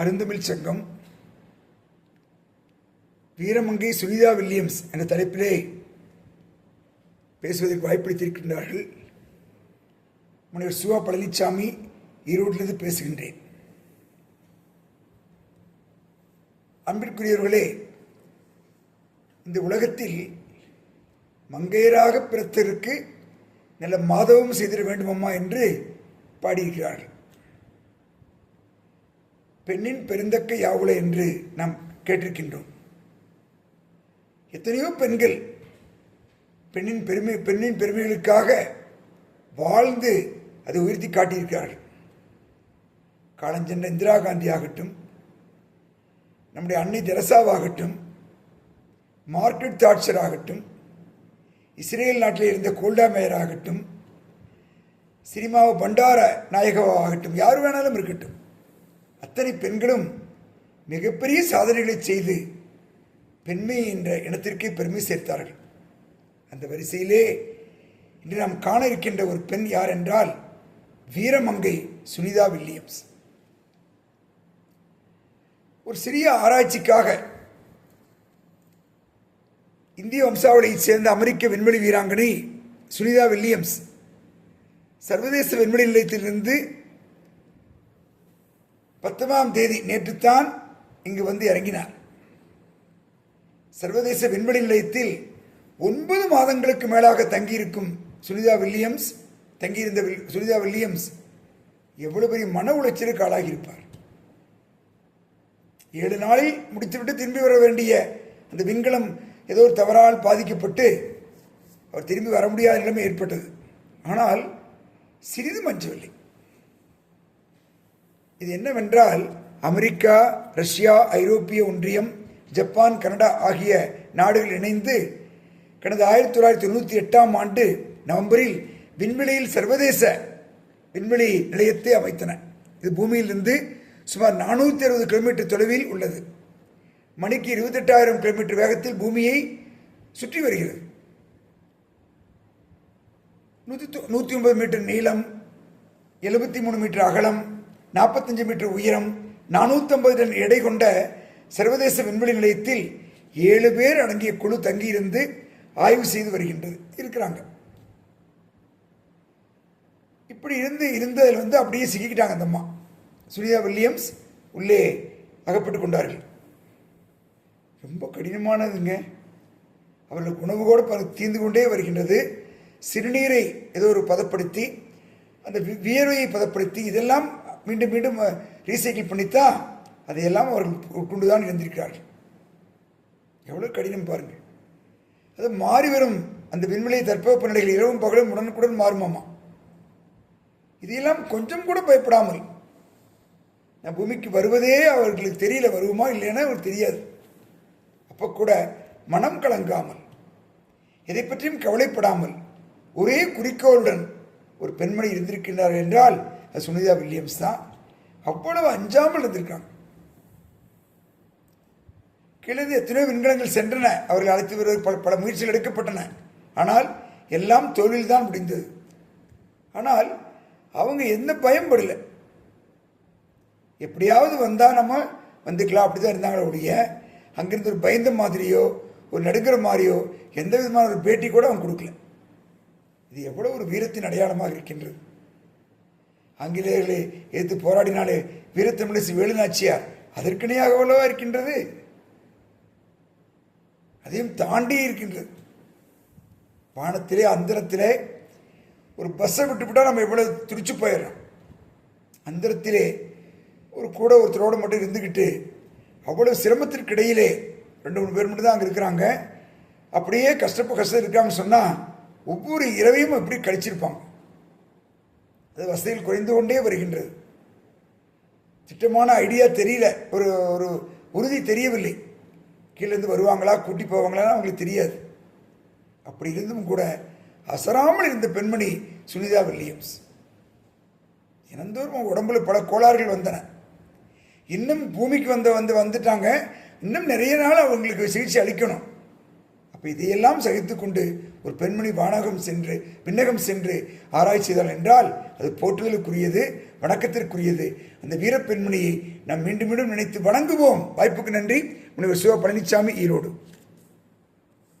அருந்தமிழ் சங்கம் வீரமங்கை சுனிதா வில்லியம்ஸ் என்ற தலைப்பிலே பேசுவதற்கு வாய்ப்பளித்திருக்கின்றார்கள். முனைவர் சுவா பழனிசாமி ஈரோட்டிலிருந்து பேசுகின்றேன். அன்பிற்குரியவர்களே இந்த உலகத்தில் மங்கையராக பிறத்தருக்கு நல்ல மாதவம் செய்திட வேண்டுமம்மா என்று பாடியிருக்கிறார்கள். பெண்ணின் பெருந்தக்க யாவுல என்று நாம் கேட்டிருக்கின்றோம். எத்தனையோ பெண்கள் பெண்ணின் பெருமை பெண்ணின் பெருமைகளுக்காக வாழ்ந்து அதை உயர்த்தி காட்டியிருக்கிறார்கள். காலஞ்சென்ற இந்திரா காந்தி ஆகட்டும் நம்முடைய அன்னை தெரசாவாகட்டும் மார்க்கெட் தாட்சர் ஆகட்டும் இஸ்ரேல் நாட்டில் இருந்த கோல்டா மேயர் ஆகட்டும் சினிமாவை பண்டார நாயகவாகட்டும் யார் வேணாலும் இருக்கட்டும். அத்தனை பெண்களும் மிகப்பெரிய சாதனைகளை செய்து பெண்மை என்ற இனத்திற்கே பெருமை சேர்த்தார்கள். அந்த வரிசையிலே இன்று நாம் காண இருக்கின்ற ஒரு பெண் யார் என்றால் வீரமங்கை சுனிதா வில்லியம்ஸ். ஒரு சிறிய ஆராய்ச்சிக்காக இந்திய வம்சாவளியைச் சேர்ந்த அமெரிக்க விண்வெளி வீராங்கனை சுனிதா வில்லியம்ஸ் சர்வதேச விண்வெளி நிலையத்திலிருந்து பத்தொன்பதாம் தேதி நேற்றுத்தான் இங்கு வந்து இறங்கினார். சர்வதேச விண்வெளி நிலையத்தில் ஒன்பது மாதங்களுக்கு மேலாக தங்கியிருக்கும் சுனிதா வில்லியம்ஸ் தங்கியிருந்த சுனிதா வில்லியம்ஸ் எவ்வளவு பெரிய மன உளைச்சலுக்கு ஆளாகியிருப்பார். ஏழு நாளில் முடித்துவிட்டு திரும்பி வர வேண்டிய அந்த விண்கலம் ஏதோ ஒரு தவறால் பாதிக்கப்பட்டு அவர் திரும்பி வர முடியாத நிலைமை ஏற்பட்டது. ஆனால் சிறிது மஞ்சவில்லை இது என்னவென்றால் அமெரிக்கா ரஷ்யா ஐரோப்பிய ஒன்றியம் ஜப்பான் கனடா ஆகிய நாடுகள் இணைந்து கடந்த ஆயிரத்தி தொள்ளாயிரத்தி தொண்ணூற்றி எட்டாம் ஆண்டு நவம்பரில் விண்வெளியில் சர்வதேச விண்வெளி நிலையத்தை அமைத்தன. இது பூமியிலிருந்து சுமார் நானூற்றி அறுபது கிலோமீட்டர் தொலைவில் உள்ளது. மணிக்கு இருபத்தெட்டாயிரம் கிலோமீட்டர் வேகத்தில் பூமியை சுற்றி வருகிறது. நூற்றி நூற்றி ஒன்பது மீட்டர் நீளம் எழுபத்தி மூணு மீட்டர் அகலம் நாற்பத்தஞ்சு மீட்டர் உயரம் நானூற்றம்பது டன் எடை கொண்ட சர்வதேச விண்வெளி நிலையத்தில் ஏழு பேர் அடங்கிய குழு தங்கியிருந்து ஆய்வு செய்து வருகின்றது. இருக்கிறாங்க. இப்படி இருந்து இருந்ததில் வந்து அப்படியே சிக்கிக்கிட்டாங்க அந்த அம்மா. சுனிதா வில்லியம்ஸ் உள்ளே அகப்பட்டு கொண்டார்கள். ரொம்ப கடினமானதுங்க. அவர்களுக்கு உணவு கூட பல- தீர்ந்து கொண்டே வருகின்றது. சிறுநீரை ஏதோ ஒரு பதப்படுத்தி அந்த வியர்வையை பதப்படுத்தி இதெல்லாம் மீண்டும் மீண்டும் ரீசைக்கிள் பண்ணித்தான் அதையெல்லாம் அவர்கள் உட்கொண்டுதான் இருந்திருக்கிறார்கள். எவ்வளோ கடினம் பாருங்கள் அது மாறி வரும். அந்த விண்வெளி தட்பவெப்ப நிலைகள் இரவும் பகலும் உடனுக்குடன் மாறுமாமா. இதையெல்லாம் கொஞ்சம் கூட பயப்படாமல். நான் பூமிக்கு வருவதே அவர்களுக்கு தெரியல வருவோமா இல்லைன்னா அவருக்கு தெரியாது. அப்போ கூட மனம் கலங்காமல் எதை பற்றியும் கவலைப்படாமல் ஒரே குறிக்கோளுடன் ஒரு பெண்மணி இருந்திருக்கின்றார் என்றால் சுனிதா வில்லியம்ஸ் தான். அவ்வளவு அஞ்சாமல் இருந்திருக்காங்க. கிழது எத்தனையோ விண்கலங்கள் சென்றன. அவர்கள் அழைத்து வருவது பல பல முயற்சிகள் எடுக்கப்பட்டன. ஆனால் எல்லாம் தொழில் தான் முடிந்தது. ஆனால் அவங்க எந்த பயம்படலை எப்படியாவது வந்தால் நம்ம வந்துக்கலாம் அப்படி தான் இருந்தாங்களே ஒழிய அங்கிருந்து ஒரு பயந்த மாதிரியோ ஒரு நடுக்கிற மாதிரியோ எந்த விதமான ஒரு பேட்டி கூட அவங்க கொடுக்கல. இது எவ்வளோ ஒரு வீரத்தின் அடையாளமாக இருக்கின்றது. ஆங்கிலேயர்களை எதிர்த்து போராடினாலே வீரத்தமிழிசை வேலுநாச்சியார் அதற்கிணையாக உள்ளவா இருக்கின்றது? அதையும் தாண்டி இருக்கின்றது. வானத்திலே அந்தரத்திலே ஒரு பஸ்ஸை விட்டுவிட்டால் நம்ம எவ்வளவு துடிச்சு போயிடுறோம் அந்தரத்திலே ஒரு கூட ஒருத்தரோடு மட்டும் இருந்துக்கிட்டு அவ்வளவு சிரமத்திற்கு இடையிலே ரெண்டு மூணு பேர் மட்டும் தான் அங்கே இருக்கிறாங்க. அப்படியே கஷ்டப்ப கஷ்டம் இருக்காங்கன்னு சொன்னால் ஒவ்வொரு இரவையும் எப்படி கழிச்சிருப்பாங்க. அது வசதிகள் குறைந்து கொண்டே வருகின்றது. திட்டமான ஐடியா தெரியல. ஒரு ஒரு உறுதி தெரியவில்லை. கீழேருந்து வருவாங்களா கூட்டி போவாங்களான்னு அவங்களுக்கு தெரியாது. அப்படி இருந்தும் கூட அசராமல் இருந்த பெண்மணி சுனிதா வில்லியம்ஸ். தினந்தோறும் உடம்புல பல கோளாறுகள் வந்தன. இன்னும் பூமிக்கு வந்த வந்து வந்துட்டாங்க. இன்னும் நிறைய நாள் அவங்களுக்கு சிகிச்சை அளிக்கணும். அப்போ இதையெல்லாம் சகித்துக்கொண்டு ஒரு பெண்மணி வானகம் சென்று விண்ணகம் சென்று ஆராய்ச்சி செய்தால் என்றால் அது போற்றுதலுக்குரியது வணக்கத்திற்குரியது. அந்த வீரப்பெண்மணியை நாம் மீண்டும் மீண்டும் நினைத்து வணங்குவோம். வாய்ப்புக்கு நன்றி. முனைவர் சிவ பழனிசாமி ஈரோடு.